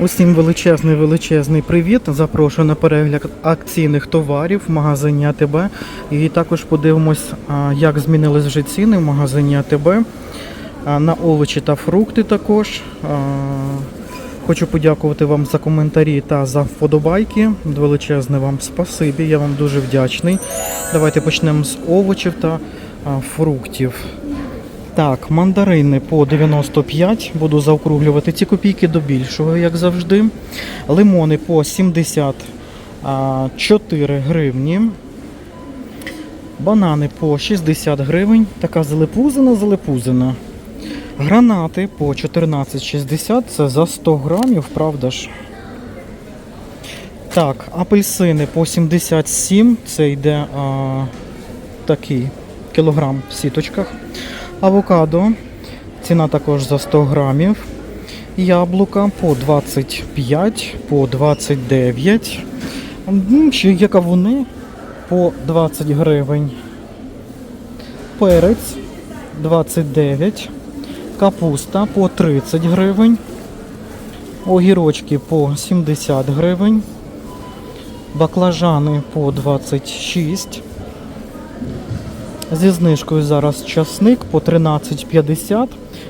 Усім величезний величезний привіт. Запрошую на перегляд акційних товарів в магазині АТБ. І також подивимось, як змінились вже ціни в магазині АТБ на овочі та фрукти також. Хочу подякувати вам за коментарі та за вподобайки. Величезне вам спасибі, я вам дуже вдячний. Давайте почнемо з овочів та фруктів. Так, мандарини по 95. Буду заокруглювати ці копійки до більшого, як завжди. Лимони по 74 гривні. Банани по 60 гривень. Така залепузина, залепузина. Гранати по 14,60. Це за 100 грамів, правда ж? Так, апельсини по 77. Це йде а, такий кілограм в сіточках. Авокадо. Ціна також за 100 грамів. Яблука по 25, по 29. М, Ще є кавуни по 20 гривень. Перець 29. Капуста по 30 гривень. Огірочки по 70 гривень. Баклажани по 26. Зі знижкою зараз часник по 13,50.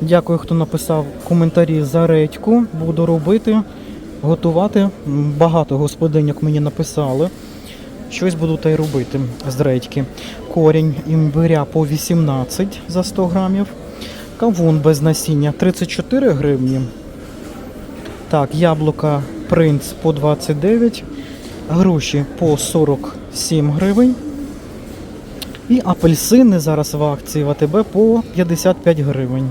Дякую, хто написав коментарі за редьку. Буду робити, готувати. Багато господинок мені написали. Щось буду та й робити з редьки. Корінь імбиря по 18 за 100 грамів. Кавун без насіння 34 гривні. Так, яблука принц по 29. Груші по 47 гривень. І апельсини зараз в акції в АТБ по 55 гривень.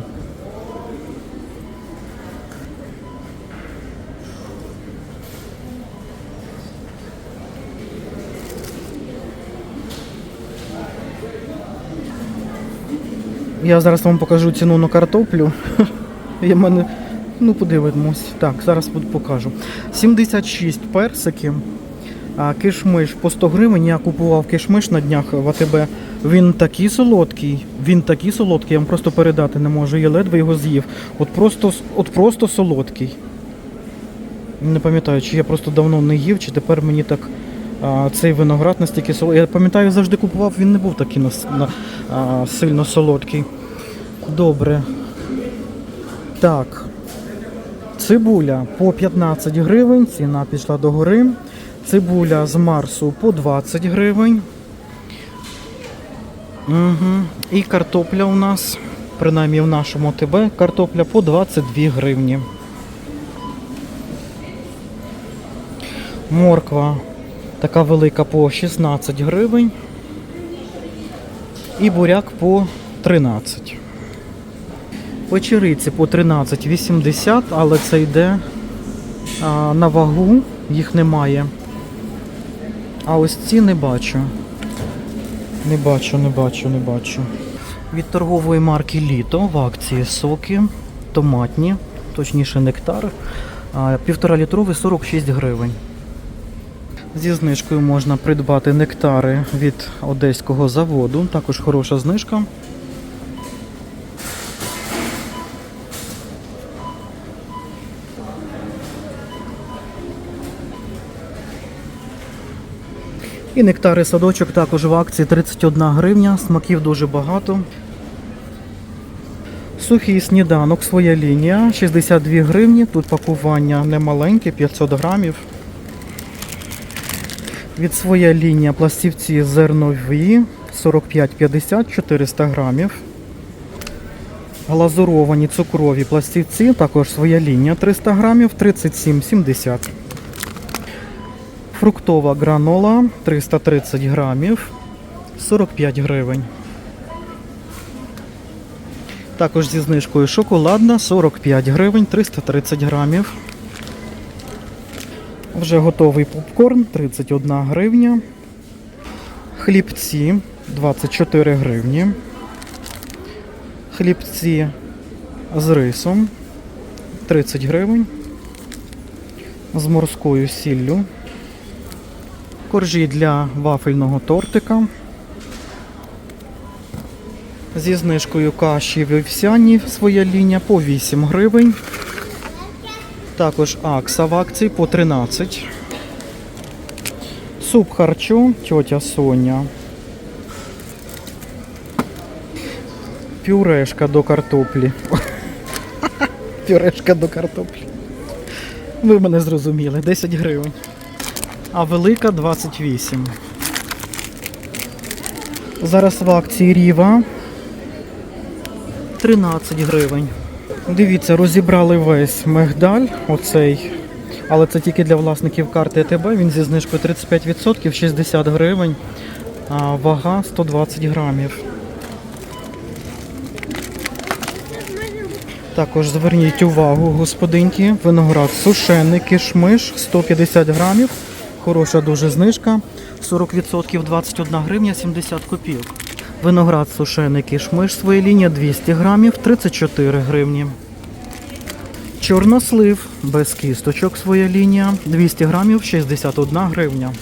Я зараз вам покажу ціну на картоплю. Я мене, ну подивимось. Так, зараз покажу. 76 персиків. А кишмиш по 100 гривень. Я купував кишмиш на днях в АТБ. Він такий солодкий. Він такий солодкий, я вам просто передати не можу. Я ледве його з'їв. От просто, от просто солодкий. Не пам'ятаю, чи я просто давно не їв, чи тепер мені так а, цей виноград настільки солодкий. Я пам'ятаю, завжди купував, він не був такий нас, на, а, сильно солодкий. Добре. Так. Цибуля по 15 гривень, ціна пішла до гори. Цибуля з Марсу по 20 гривень. Угу. І картопля у нас, принаймні в нашому ТБ, картопля по 22 гривні. Морква така велика по 16 гривень. І буряк по 13. Печериці по 13,80, але це йде а, на вагу, їх немає. А ось ці не бачу. Не бачу, не бачу, не бачу. Від торгової марки Літо в акції соки, томатні, точніше нектар. Півтора літровий 46 гривень. Зі знижкою можна придбати нектари від одеського заводу. Також хороша знижка. І нектари садочок також в акції 31 гривня, смаків дуже багато. Сухий сніданок, своя лінія, 62 гривні. Тут пакування немаленьке, 500 грамів. Від своя лінія пластівці зернові 45-50, 400 грамів. Глазуровані цукрові пластівці, також своя лінія 300 грамів, 37,70. Фруктова гранола 330 грамів, 45 гривень. Також зі знижкою шоколадна 45 гривень, 330 грамів. Вже готовий попкорн 31 гривня. Хлібці 24 гривні. Хлібці з рисом 30 гривень. З морською сіллю. Коржі для вафельного тортика. Зі знижкою каші вівсяні своя лінія по 8 гривень. Також Акса в акції по 13. Суп харчо, тьотя Соня. Пюрешка до картоплі. Пюрешка до картоплі. Ви мене зрозуміли, 10 гривень. А велика 28. Зараз в акції Ріва 13 гривень. Дивіться, розібрали весь мигдаль, оцей. Але це тільки для власників карти АТБ. Він зі знижкою 35%, 60 гривень, а вага 120 грамів. Також зверніть увагу, господинки, виноград сушений, кишмиш 150 грамів. Хороша дуже знижка. 40% 21 гривня 70 копійок. Виноград сушений кишмиш своя лінія 200 грамів 34 гривні. Чорнослив без кісточок своя лінія 200 грамів 61 гривня.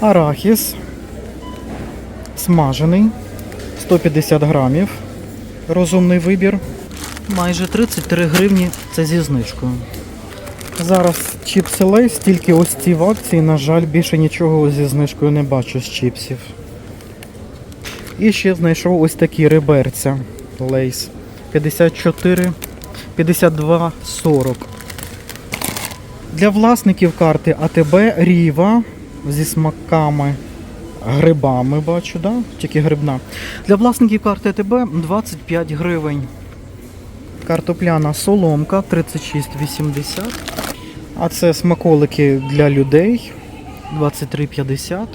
Арахіс смажений 150 грамів. Розумний вибір. Майже 33 гривні це зі знижкою. Зараз чіпси Лейс, тільки ось ці в акції, на жаль, більше нічого зі знижкою не бачу з чіпсів. І ще знайшов ось такі реберця Лейс. 54, 52, 40. Для власників карти АТБ Ріва зі смаками, грибами, бачу, да? тільки грибна. Для власників карти АТБ 25 гривень. Картопляна соломка 36,80. А це смаколики для людей 23,50.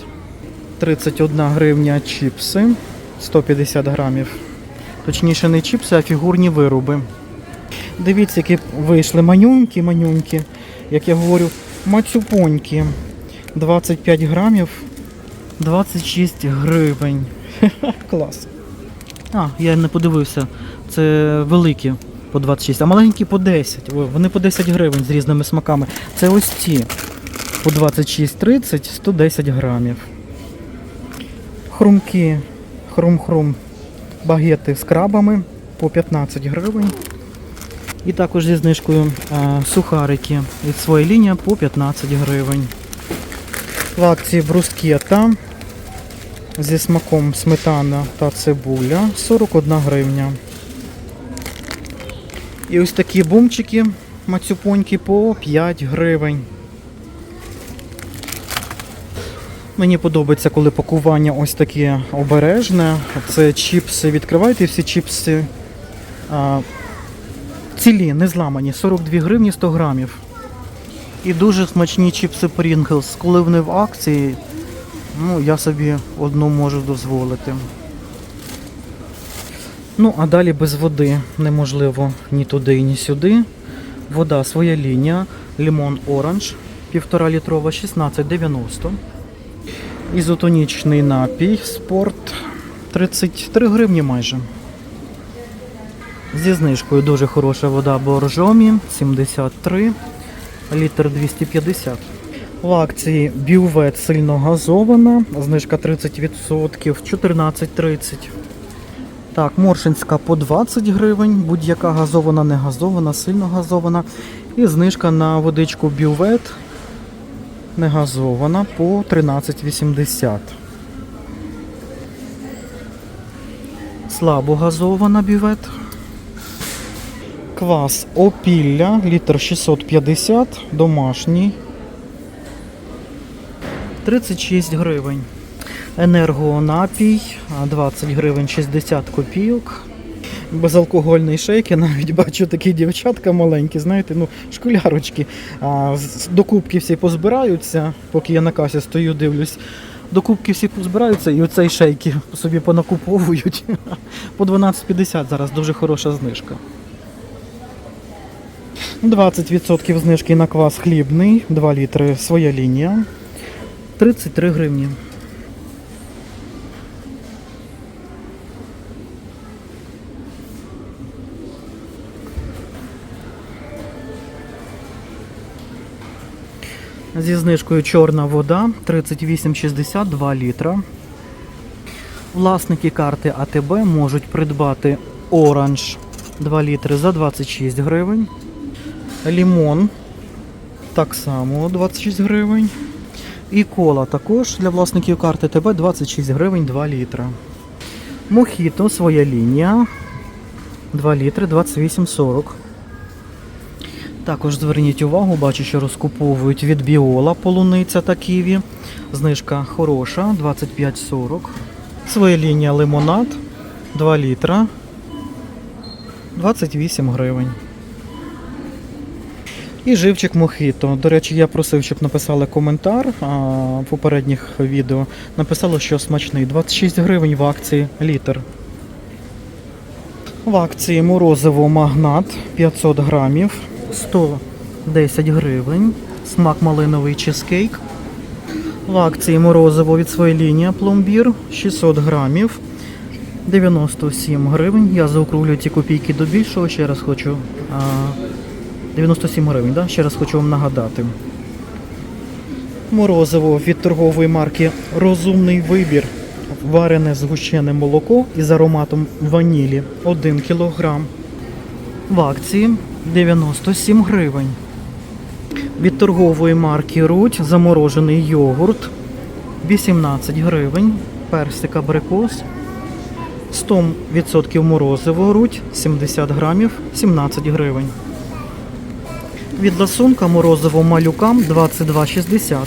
31 гривня чіпси 150 грамів. Точніше, не чіпси, а фігурні вироби. Дивіться, які вийшли манюньки, манюньки, як я говорю, мацюпоньки. 25 грамів, 26 гривень. Клас. А, я не подивився. Це великі по 26, а маленькі по 10. Вони по 10 гривень з різними смаками. Це ось ці. По 26,30, 110 грамів. Хрумки, хрум-хрум, багети з крабами по 15 гривень. І також зі знижкою е, сухарики від своєї лінії по 15 гривень. В акції брускета зі смаком сметана та цибуля 41 гривня. І ось такі бумчики мацюпоньки по 5 гривень. Мені подобається, коли пакування ось таке обережне. Це чіпси. Відкривайте всі чіпси а, цілі, не зламані. 42 гривні 100 грамів. І дуже смачні чіпси Pringles. Коли вони в акції, ну, я собі одну можу дозволити. Ну, а далі без води неможливо ні туди, ні сюди. Вода своя лінія, лимон оранж, 1,5 літрова, 16,90. Ізотонічний напій, спорт 33 гривні майже. Зі знижкою дуже хороша вода боржомі, 73, літр 250. В акції бювет сильно газована, знижка 30%, 14,30. Так, Моршинська по 20 гривень, будь-яка газована, не газована, сильно газована. І знижка на водичку бювет не газована по 13,80. Слабо газована бювет. Квас опілля, літр 650, домашній. 36 гривень. Енергонапій 20 гривень 60 копійок. Безалкогольний шейк, я навіть бачу такі дівчатка маленькі, знаєте, ну, школярочки. А, з- до кубки всі позбираються, поки я на касі стою, дивлюсь. До кубки всі позбираються і оцей шейки собі понакуповують. По 12,50 зараз дуже хороша знижка. 20% знижки на квас хлібний, 2 літри своя лінія. 33 гривні. Зі знижкою чорна вода 38,60 2 літра. Власники карти АТБ можуть придбати оранж 2 літри за 26 гривень. Лімон так само 26 гривень. І кола також для власників карти ТБ 26 гривень 2 літра. Мохіто, своя лінія. 2 літри 28,40. Також зверніть увагу, бачу, що розкуповують від Біола полуниця та ківі. Знижка хороша 25,40. Своя лінія лимонад 2 літра 28 гривень. І живчик Мохіто. До речі, я просив, щоб написали коментар а, в попередніх відео. Написали, що смачний. 26 гривень в акції літр. В акції морозиво магнат 500 грамів 110 гривень. Смак малиновий чизкейк. В акції морозиво від своєї лінії пломбір 600 грамів 97 гривень. Я заокруглюю ці копійки до більшого. Ще раз хочу. 97 гривень, да? ще раз хочу вам нагадати. Морозиво від торгової марки Розумний вибір. Варене згущене молоко із ароматом ванілі 1 кг. В акції 97 гривень. Від торгової марки Руть заморожений йогурт 18 гривень. Персик абрикос 100% морозиво Руть 70 грамів 17 гривень. Від ласунка морозиво малюкам 22,60.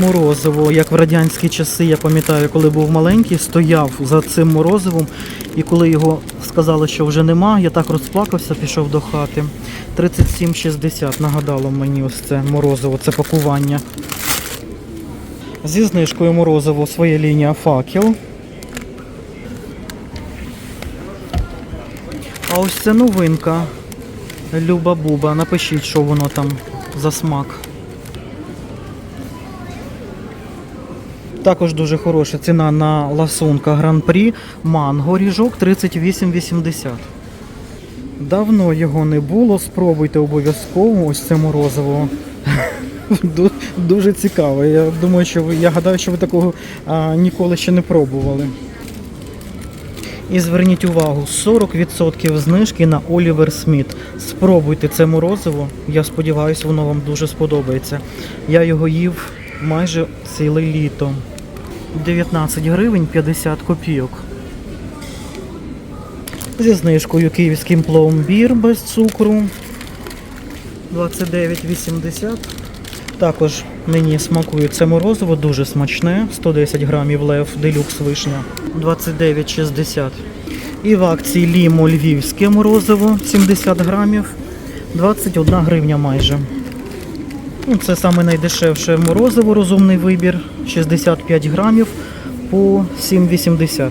Морозиво, як в радянські часи, я пам'ятаю, коли був маленький, стояв за цим морозивом, і коли його сказали, що вже нема, я так розплакався, пішов до хати. 37,60 нагадало мені ось це морозиво, це пакування. Зі знижкою морозиво своя лінія факел. А ось це новинка. Люба Буба, напишіть, що воно там за смак. Також дуже хороша ціна на ласунка Гран-прі. Манго ріжок 38,80. Давно його не було. Спробуйте обов'язково ось це морозиво. Дуже цікаво. Я думаю, що ви, я гадаю, що ви такого а, ніколи ще не пробували. І зверніть увагу, 40% знижки на Олівер Сміт. Спробуйте це морозиво. Я сподіваюся, воно вам дуже сподобається. Я його їв майже ціле літо. 19 гривень 50 копійок. Зі знижкою київський пломбір без цукру 29,80. Також мені смакує це морозиво, дуже смачне. 110 грамів лев делюкс вишня 29,60. І в акції Лімо львівське морозиво 70 грамів 21 гривня майже. Ну, Це саме найдешевше морозиво, розумний вибір. 65 грамів по 7,80.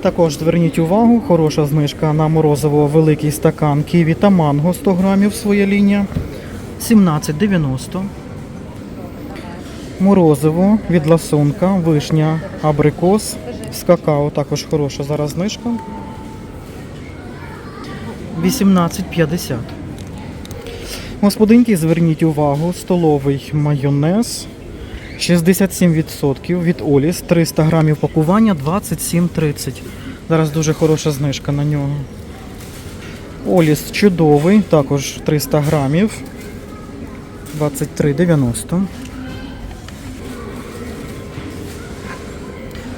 Також зверніть увагу, хороша знижка на морозиво великий стакан ківі та манго 100 грамів своя лінія. 17,90. Морозиво від ласунка, вишня, абрикос з какао. Також хороша зараз знижка. 18,50. Господинки, зверніть увагу, столовий майонез 67% від Оліс, 300 грамів пакування 27,30. Зараз дуже хороша знижка на нього. Оліс чудовий, також 300 грамів 23,90.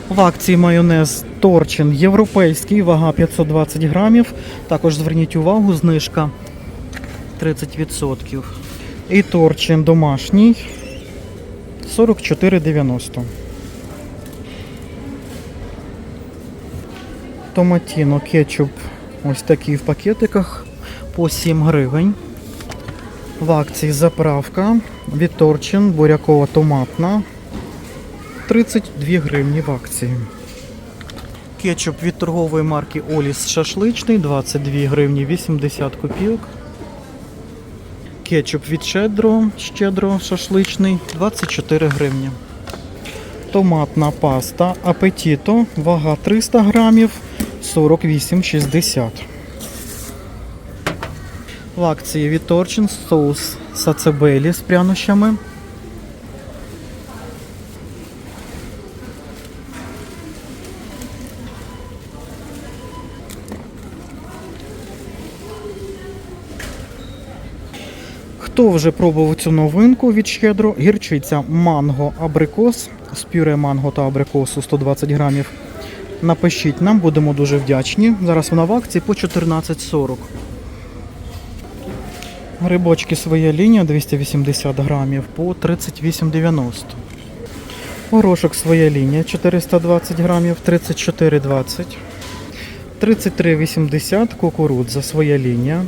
В акції майонез Торчин європейський, вага 520 грамів. Також зверніть увагу, знижка 30%. І торчин домашній 44,90. Томатіно кетчуп ось такий в пакетиках по 7 гривень. В акції заправка від торчин бурякова томатна 32 гривні в акції. Кетчуп від торгової марки Оліс шашличний 22 гривні 80 копійок. Кетчуп від щедро, щедро шашличний 24 гривні. Томатна паста апетіто, вага 300 грамів 48,60. В акції від Торчин соус сацебелі з прянощами. Хто вже пробував цю новинку від щедро? Гірчиця манго абрикос з пюре манго та абрикосу 120 грамів. Напишіть, нам будемо дуже вдячні. Зараз вона в акції по 14,40. Грибочки своя лінія 280 грамів по 38,90. Горошок своя лінія 420 грамів 34,20. 33,80 кукурудза своя лінія.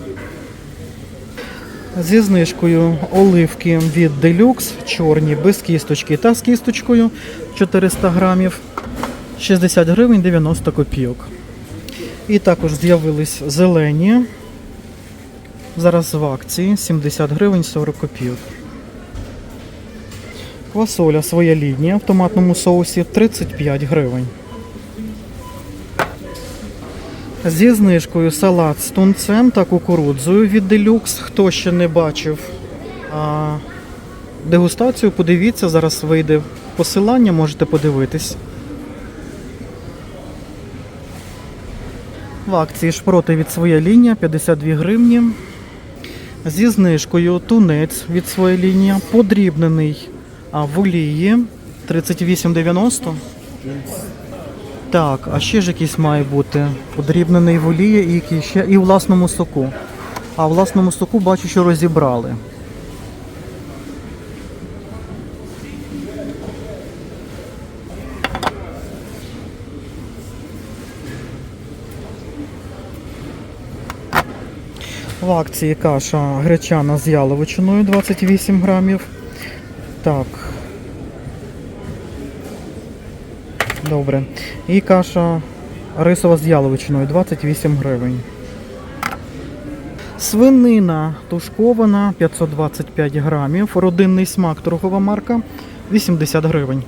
Зі знижкою оливки від Deluxe, чорні без кісточки та з кісточкою 400 грамів 60 гривень 90 копійок. І також з'явились зелені. Зараз в акції 70 гривень 40 копійок. Квасоля своя лінія в томатному соусі 35 гривень. Зі знижкою салат з тунцем та кукурудзою від Deluxe. Хто ще не бачив а, дегустацію, подивіться, зараз вийде посилання, можете подивитись. В акції шпроти від своя лінія 52 гривні. Зі знижкою тунець від своя лінія, подрібнений а, в олії 38,90. Так, а ще ж якийсь має бути подрібнений в олії і ще і власному соку. А власному соку бачу, що розібрали. В акції каша гречана з яловичиною 28 грамів. Так, Добре. І каша рисова з яловичиною 28 гривень. Свинина тушкована 525 грамів. Родинний смак торгова марка 80 гривень.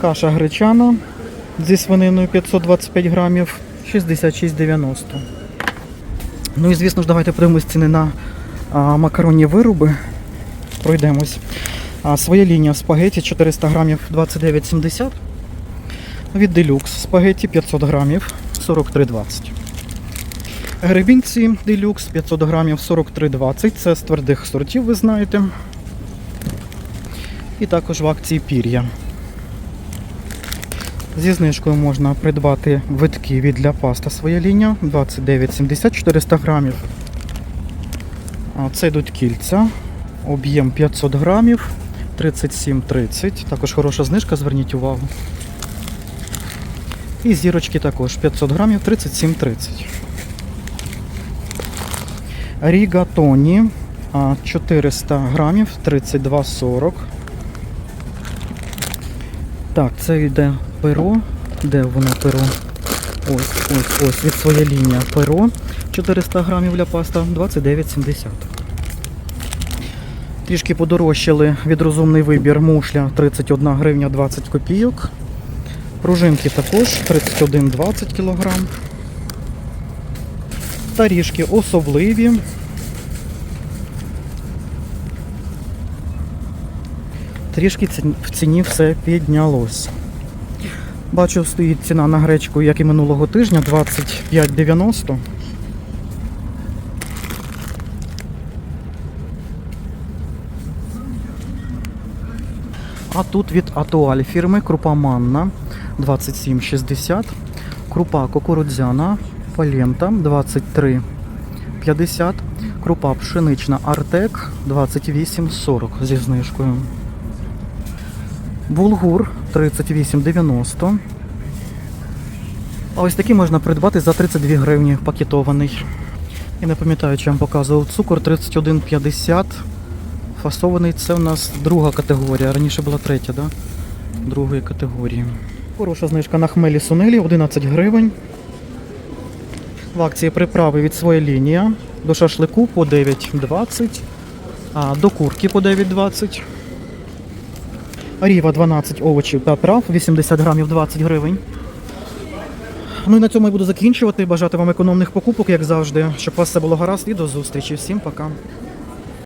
Каша гречана зі свининою 525 грамів 66,90. Ну і звісно ж, давайте подивимось ціни на макаронні вироби. Пройдемось. Своя лінія спагеті 400 грамів 29,70. Від Делюкс спагеті 500 грамів 43,20. Гребінці Делюкс 500 грамів 43,20. Це з твердих сортів, ви знаєте. І також в акції пір'я. Зі знижкою можна придбати витки від для паста своя лінія 29,70 400 грамів. Це йдуть кільця. Об'єм 500 грамів 37,30. Також хороша знижка, зверніть увагу. І зірочки також 500 грамів 37,30. Рігатоні а, 400 грамів 32,40. Так, це йде перо. Де воно перо? Ось, ось, ось, від своя лінія перо 400 грамів для паста 29,70. Трішки подорожчали від розумний вибір мушля 31 гривня 20 копійок. Пружинки також 31,20 кг. Тарішки особливі. Трішки в ціні все піднялось. Бачу, стоїть ціна на гречку, як і минулого тижня, 25,90. А тут від Атуаль фірми крупа манна 27,60. Крупа кукурудзяна Палента 23,50. Крупа пшенична Артек 28,40 зі знижкою. Булгур 38,90. А ось такий можна придбати за 32 гривні пакетований. І не пам'ятаю, чи я вам показував цукор 31,50. Фасований це у нас друга категорія. Раніше була третя, да? Другої категорії. Хороша знижка на хмелі сунелі 11 гривень. В акції приправи від своя лінія. До шашлику по 9,20, а до курки по 9,20. Ріва 12 овочів та трав, 80 грамів 20 гривень. Ну і на цьому я буду закінчувати. Бажати вам економних покупок, як завжди, щоб у вас все було гаразд. І до зустрічі. Всім пока.